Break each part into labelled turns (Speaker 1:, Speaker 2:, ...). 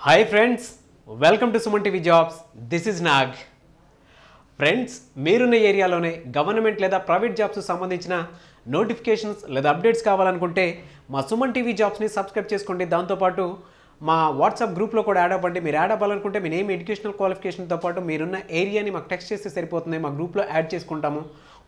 Speaker 1: Hi friends welcome to Suman TV jobs this is Nag friends మీరున్న ఏరియాలోనే government లేదా private jobs సంబంధించిన notifications లేదా అప్డేట్స్ కావాలనుకుంటే మా సుమన్ టీవీ జాబ్స్ని సబ్స్క్రైబ్ చేసుకోండి. దాంతోపాటు మా వాట్సాప్ గ్రూప్లో కూడా యాడ్ అవ్వండి. మీరు యాడ్ అవ్వాలనుకుంటే మీ నేమ్ ఎడ్యుకేషనల్ క్వాలిఫికేషన్తో పాటు మీరున్న ఏరియాని మాకు టెక్స్ట్ చేస్తే సరిపోతుంది. మా గ్రూప్లో యాడ్ చేసుకుంటాము.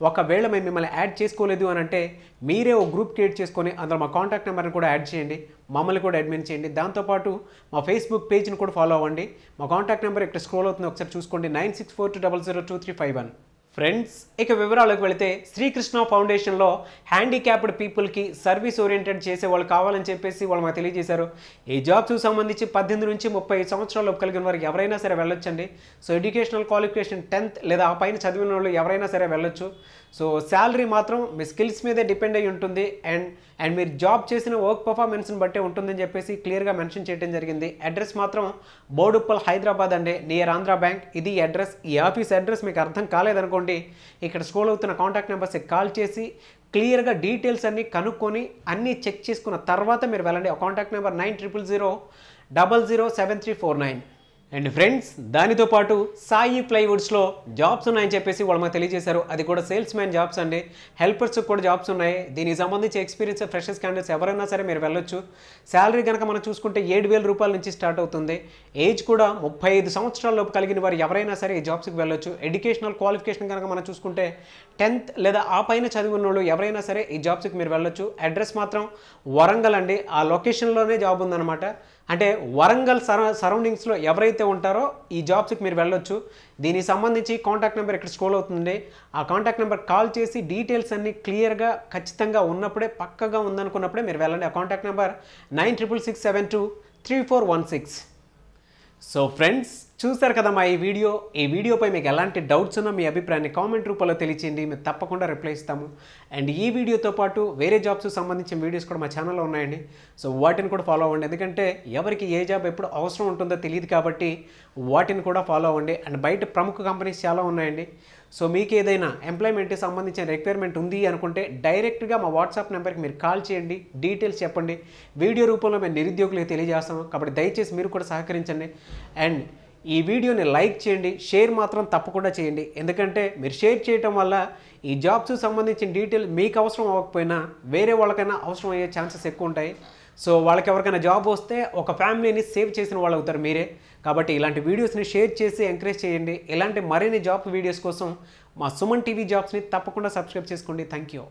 Speaker 1: ఒకవేళ మేము మిమ్మల్ని యాడ్ చేసుకోలేదు అని అంటే మీరే ఒక గ్రూప్ క్రియేట్ చేసుకొని అందులో మా కాంటాక్ట్ నెంబర్ని కూడా యాడ్ చేయండి. మమ్మల్ని కూడా అడ్మిన్ చేయండి. దాంతోపాటు మా ఫేస్బుక్ పేజ్ని కూడా ఫాలో అవ్వండి. మా కాంటాక్ట్ నెంబర్ ఇక్కడ స్క్రోల్ అవుతుంది ఒకసారి చూసుకోండి. Nine six four two double zero two three five one. Friends ఇక వివరాలకు వెళితే శ్రీకృష్ణ ఫౌండేషన్లో హ్యాండిక్యాప్డ్ పీపుల్కి సర్వీస్ ఓరియంటెడ్ చేసే వాళ్ళు కావాలని చెప్పేసి వాళ్ళు మాకు తెలియజేశారు. ఈ జాబ్స్ సంబంధించి పద్దెనిమిది నుంచి ముప్పై సంవత్సరాలు కలిగిన వారికి ఎవరైనా సరే వెళ్ళొచ్చండి. సో ఎడ్యుకేషనల్ క్వాలిఫికేషన్ టెన్త్ లేదా ఆ పైన చదివిన వాళ్ళు ఎవరైనా సరే వెళ్ళొచ్చు. సో శాలరీ మాత్రం మీ స్కిల్స్ మీదే డిపెండ్ అయి ఉంటుంది అండ్ అండ్ మీరు జాబ్ చేసిన వర్క్ పర్ఫార్మెన్స్ని బట్టే ఉంటుందని చెప్పేసి క్లియర్గా మెన్షన్ చేయడం జరిగింది. అడ్రస్ మాత్రం బోడుప్పల్ హైదరాబాద్ అండి నియర్ ఆంధ్ర బ్యాంక్ ఇది అడ్రస్ ఈ ఆఫీస్ అడ్రస్ మీకు అర్థం కాలేదనుకోండి ఇక్కడ స్క్రోల్ అవుతున్న కాంటాక్ట్ నెంబర్స్కి కాల్ చేసి క్లియర్గా డీటెయిల్స్ అన్నీ కనుక్కొని అన్నీ చెక్ చేసుకున్న తర్వాత మీరు వెళ్ళండి. Contact number nine triple zero double zero seven three four nine and friends దానితో పాటు సాయి ప్లైవుడ్స్లో జాబ్స్ ఉన్నాయని చెప్పేసి వాళ్ళు మాకు తెలియజేశారు. అది కూడా సేల్స్ మ్యాన్ జాబ్స్ అండి. హెల్పర్స్కి కూడా జాబ్స్ ఉన్నాయి. దీనికి సంబంధించి ఎక్స్పీరియన్స్ ఫ్రెషర్స్ క్యాండిడేట్స్ ఎవరైనా సరే మీరు వెళ్ళొచ్చు. శాలరీ కనుక మనం చూసుకుంటే ఏడు వేల రూపాయల నుంచి స్టార్ట్ అవుతుంది. ఏజ్ కూడా ముప్పై ఐదు సంవత్సరాలలోపు కలిగిన వారు ఎవరైనా సరే ఈ జాబ్స్కి వెళ్ళొచ్చు. ఎడ్యుకేషనల్ క్వాలిఫికేషన్ కనుక మనం చూసుకుంటే టెన్త్ లేదా ఆ పైన చదివిన వాళ్ళు ఎవరైనా సరే ఈ జాబ్స్కి మీరు వెళ్ళొచ్చు. అడ్రస్ మాత్రం వరంగల్ అండి. ఆ లొకేషన్లోనే జాబ్ ఉందన్నమాట. అంటే వరంగల్ సర సరౌండింగ్స్లో ఎవరైతే ఉంటారో ఈ జాబ్స్కి మీరు వెళ్ళొచ్చు. దీనికి సంబంధించి కాంటాక్ట్ నెంబర్ ఇక్కడ స్క్రోల్ అవుతుంది ఆ కాంటాక్ట్ నెంబర్ కాల్ చేసి డీటెయిల్స్ అన్నీ క్లియర్గా ఖచ్చితంగా ఉన్నప్పుడే పక్కగా ఉందనుకున్నప్పుడే మీరు వెళ్ళండి. ఆ contact number nine triple six seven two three four one six. So friends చూస్తారు కదా మా ఈ వీడియో? ఈ వీడియోపై మీకు ఎలాంటి డౌట్స్ ఉన్నా మీ అభిప్రాయాన్ని కామెంట్ రూపంలో తెలియచేయండి. మేము తప్పకుండా రిప్లై ఇస్తాము. అండ్ ఈ వీడియోతో పాటు వేరే జాబ్స్ సంబంధించిన వీడియోస్ కూడా మా ఛానల్లో ఉన్నాయండి. సో వాటిని కూడా ఫాలో అవ్వండి. ఎందుకంటే ఎవరికి ఏ జాబ్ ఎప్పుడు అవసరం ఉంటుందో తెలియదు కాబట్టి వాటిని కూడా ఫాలో అవ్వండి. అండ్ బయట ప్రముఖ కంపెనీస్ చాలా ఉన్నాయండి. సో మీకు ఏదైనా ఎంప్లాయ్మెంట్కి సంబంధించిన రిక్వైర్మెంట్ ఉంది అనుకుంటే డైరెక్ట్గా మా వాట్సాప్ నెంబర్కి మీరు కాల్ చేయండి డీటెయిల్స్ చెప్పండి. వీడియో రూపంలో మేము నిరుద్యోగులకు తెలియజేస్తాము. కాబట్టి దయచేసి మీరు కూడా సహకరించండి. అండ్ ఈ వీడియోని లైక్ చేయండి షేర్ మాత్రం తప్పకుండా చేయండి. ఎందుకంటే మీరు షేర్ చేయటం వల్ల ఈ జాబ్స్ సంబంధించిన డీటెయిల్ మీకు అవసరం అవ్వకపోయినా వేరే వాళ్ళకైనా అవసరం అయ్యే ఛాన్సెస్ ఎక్కువ ఉంటాయి. సో వాళ్ళకి ఎవరికైనా జాబ్ వస్తే ఒక ఫ్యామిలీని సేవ్ చేసిన వాళ్ళు అవుతారు మీరే. కాబట్టి ఇలాంటి వీడియోస్ని షేర్ చేసి ఎంకరేజ్ చేయండి. ఇలాంటి మరిన్ని జాబ్ వీడియోస్ కోసం మా సుమన్ టీవీ జాబ్స్ని తప్పకుండా సబ్స్క్రైబ్ చేసుకోండి. Thank you